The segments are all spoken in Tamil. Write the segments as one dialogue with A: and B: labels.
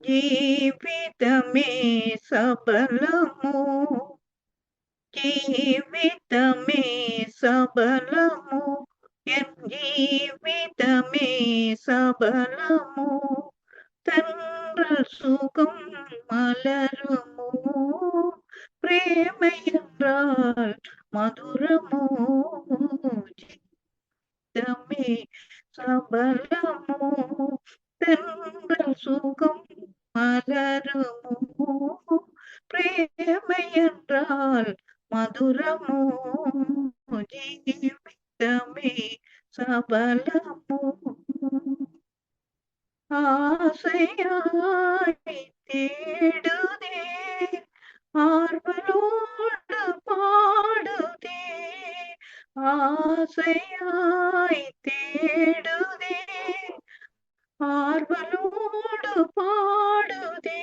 A: జీవితమే సబలము జీవితమే సబలము ఎన్ జీవితమే సబలము തങ്ങൾ സുഖം മലരുമോ പ്രേമയെന്നാൽ മധു மதுரமோ ஜீவிதமே சபலமோ ஆசையாய் தேடுதே. ஆர்வலோடு பாடுதே. ஆசையாய் தேடுதே ஆர்வலோடு பாடுதே.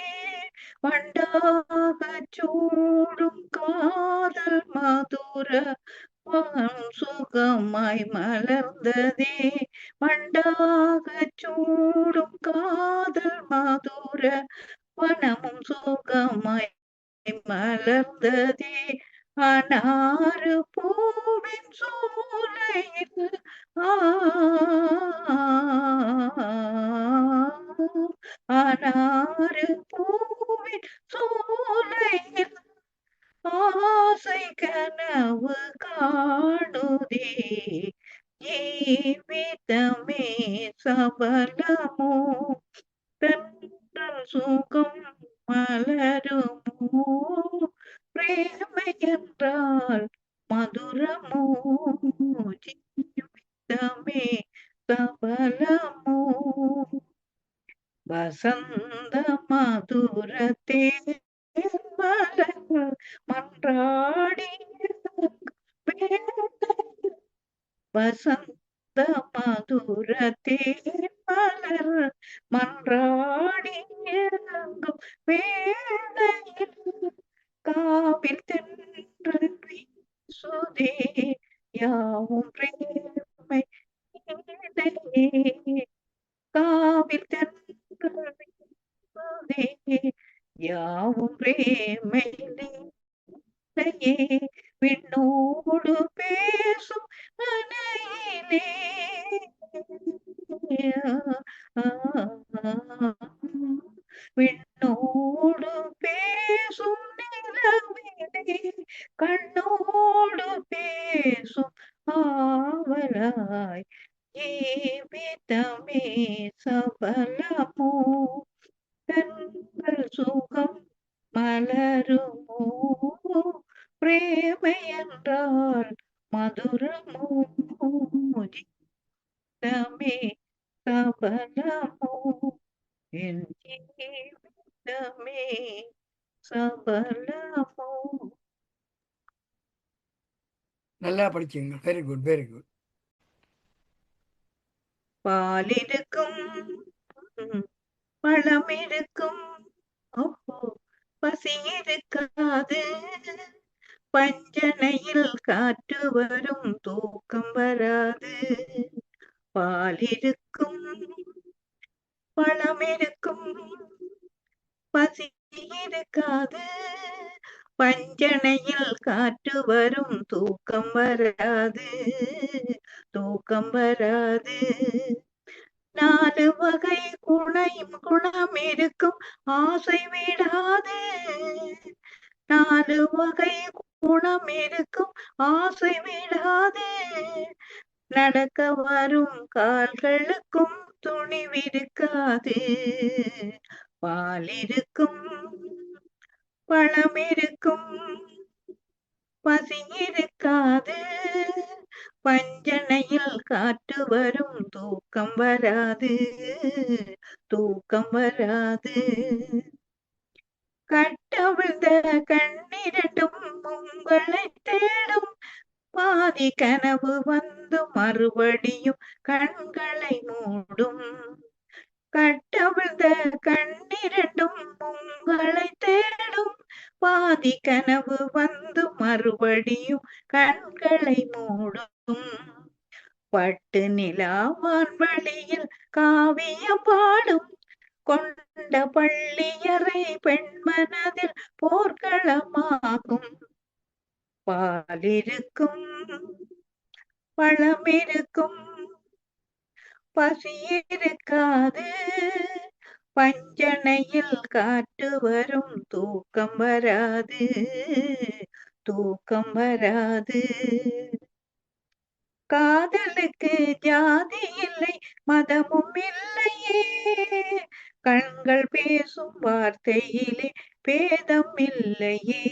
A: வண்டாக சூடும் காதல் மதுர சுகமாய் மலர்ந்ததே. மண்டாக சூடும் காதல் மதுர வனமும் சுகமாய் மலர்ந்ததே. அனாறு பூவின் சோலையில் ஆனாறு சபலமோ தென்றல் சுகம் மலருமோ பிரேமை என்றால் மதுரமோ ஜீவிதமே சபலமோ வசந்த மதுரத்தே மலர்கள் மன்றாடி வசந்த மாதுரத்தே மலர் மன்றாடி இறங்கும் வேளையில் காவில் தென்றல் சுதே யாவும் பிரேமை காவில் தென்றல் சுதே யாவும் பிரேமை விண்ணோடு பேசும் நிலவிலே கண்ணோடு பேசும் ஆவலாய் ஜீவிதமே சபலமோ தென்றல் சுகம் மலருமோ பிரேமை என்றால் மதுரமோ
B: நல்லா படிச்சீங்க. வெரி குட் வெரி குட்
A: பாலிருக்கும் பழம் இருக்கும். அப்போ பசி இருக்காது. பஞ்சனையில் காற்று வரும். தூக்கம் வராது. பால் இருக்கும். பழம் இருக்கும். பசி இருக்காது. பஞ்சனையில் காற்று வரும். தூக்கம் வராது தூக்கம் வராது. நாலு வகை குணையும் குணம் இருக்கும். ஆசை விடாது. நாலு வகை குணம் இருக்கும். ஆசை விடாது. நடக்க வரும் கால்களுக்கும் துணிவிருக்காது பால் இருக்கும் பழம் இருக்கும் பசி இருக்காது பஞ்சனையில் காற்று வரும். தூக்கம் வராது. தூக்கம் வராது. கட்டவிழ்ந்த கண்ணிரண்டும் உங்களை தேடும். பாதி கனவு வந்து மறுபடியும் கண்களை மூடும். கட்டவிழ்ந்த கண்ணிரண்டும் உங்களை தேடும். பாதி கனவு வந்து மறுபடியும் கண்களை மூடும். பட்டு நிலாவான் வழியில் காவிய பாடும். கொண்ட பள்ளியறை பெண்மனதில் போர்க்களமாகும். பாலிருக்கும் பழமிருக்கும் பசியிருக்காது பஞ்சனையில் காற்று வரும் தூக்கம் வராது. தூக்கம் வராது. காதலுக்கு ஜாதி இல்லை மதமும் இல்லையே. கண்கள் பேசும் வார்த்தையிலே பேதம் இல்லையே.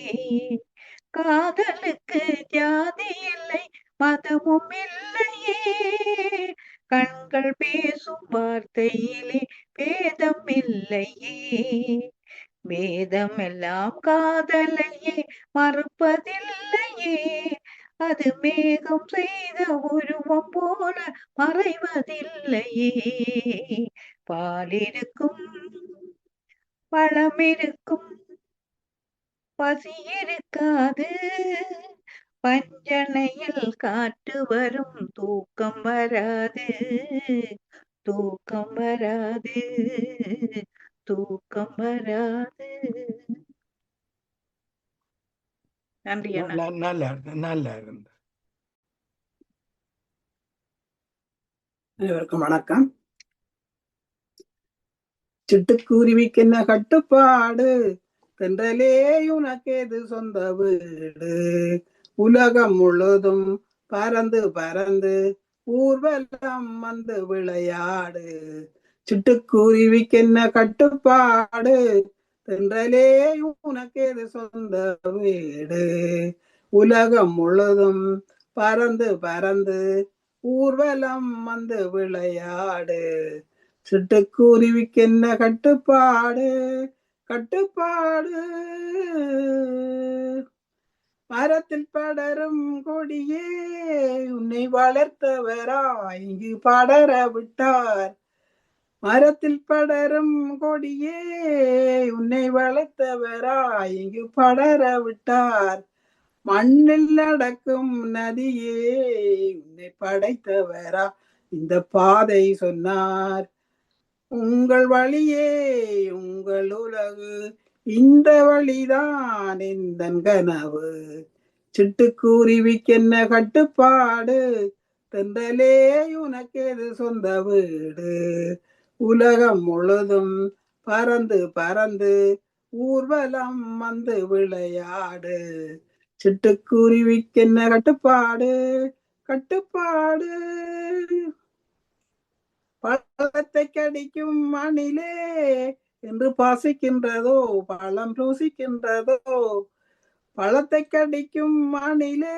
A: காதலுக்கு ஜாதி இல்லை மதமும் இல்லையே. கண்கள் பேசும் வார்த்தையிலே பேதம் இல்லையே வேதம் எல்லாம் காதலையே மறுப்பதில்லையே. அது மேகம் செய்த உருவம் போல மறைவதில்லையே. பாலிருக்கும் பழமிருக்கும் பசி இருக்காது பஞ்சனையில் காற்று வரும். தூக்கம் வராது. தூக்கம் வராது. தூக்கம் வராது. நன்றி
B: நல்லா இருக்கு நல்லா இருந்து
C: அனைவருக்கும் வணக்கம். சிட்டுக்குருவிக்கு என்ன கட்டுப்பாடு. தென்றலே உனக்கேது சொந்த வீடு. உலகம் முழுதும் பறந்து பறந்து ஊர்வலம் வந்து விளையாடு. சிட்டுக்குருவிக்கு என்ன கட்டுப்பாடு? தென்றலே உனக்கேது சொந்த வீடு? உலகம் முழுதும் பறந்து பறந்து ஊர்வலம் வந்து விளையாடு. சிட்டுக்குருவிக்கு என்ன கட்டுப்பாடு? கட்டுப்பாடு. மரத்தில் படரும் கொடியே உன்னை வளர்த்தவரா இங்கு படர விட்டார். மரத்தில் படரும் கொடியே உன்னை வளர்த்தவரா இங்கு படர விட்டார். மண்ணில் நடக்கும் நதியே உன்னை படைத்தவரா இந்த பாதை சொன்னார். உங்கள் வழியே உங்கள் உலகு இந்த வழிதான் இந்த கனவு. சிட்டுக்குருவிக்கென்ன கட்டுப்பாடு? தென்றலே உனக்கேது சொந்த வீடு? உலகம் முழுதும் பறந்து பறந்து ஊர்வலம் வந்து விளையாடு. சிட்டுக்குருவிக்கென்ன கட்டுப்பாடு? கட்டுப்பாடு. பழத்தை கடிக்கும் மணிலே என்று பாசிக்கின்றதோ பழம் ருசிக்கின்றதோ பழத்தை கடிக்கும் மணிலே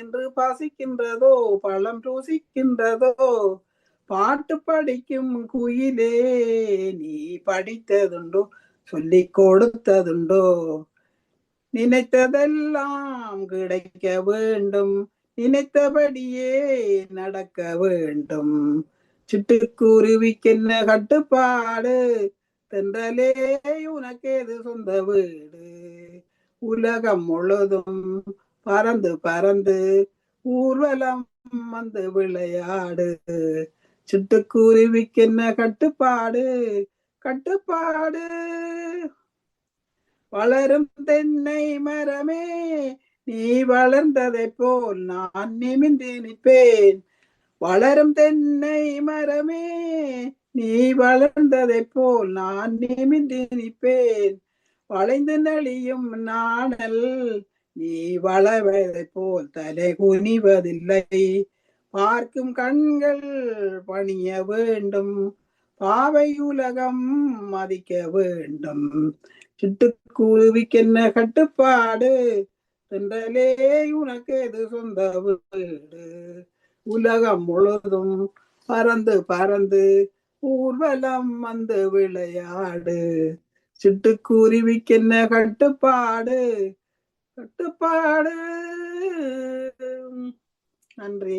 C: என்று பாசிக்கின்றதோ பழம் ருசிக்கின்றதோ பாட்டு படிக்கும் குயிலே நீ படித்ததுண்டோ சொல்லி கொடுத்ததுண்டோ நினைத்ததெல்லாம் கிடைக்க வேண்டும் நினைத்தபடியே நடக்க வேண்டும். சிட்டுக்குருவிக்கு என்ன கட்டுப்பாடு? தென்றலே உனக்கேது சொந்த வீடு? உலகம் முழுதும் பறந்து பறந்து ஊர்வலம் வந்து விளையாடு. சிட்டுக்குருவிக்கு என்ன கட்டுப்பாடு கட்டுப்பாடு. வளரும் தென்னை மரமே நீ வளர்ந்ததை போல் நான் நிமிந்து நிற்பேன். வளரும் தென்னை மரமே நீ வளர்ந்ததை போல் நான் நிமிந்து நிற்பேன். வளைந்து நலியும் நாணல் நீ வளவதை போல் தலை குனிவதில்லை. பார்க்கும் கண்கள் பணிய வேண்டும் பாவை உலகம் மதிக்க வேண்டும். சிட்டுக்குருவிக்கென்ன கட்டுப்பாடு? தென்றலே உனக்கு எது சொந்த வீடு? உலகம் முழுதும் பறந்து பறந்து ஊர்வலம் வந்து விளையாடு. சிட்டுக்குருவிக்கென்ன கட்டுப்பாடு. கட்டுப்பாடு. நன்றி.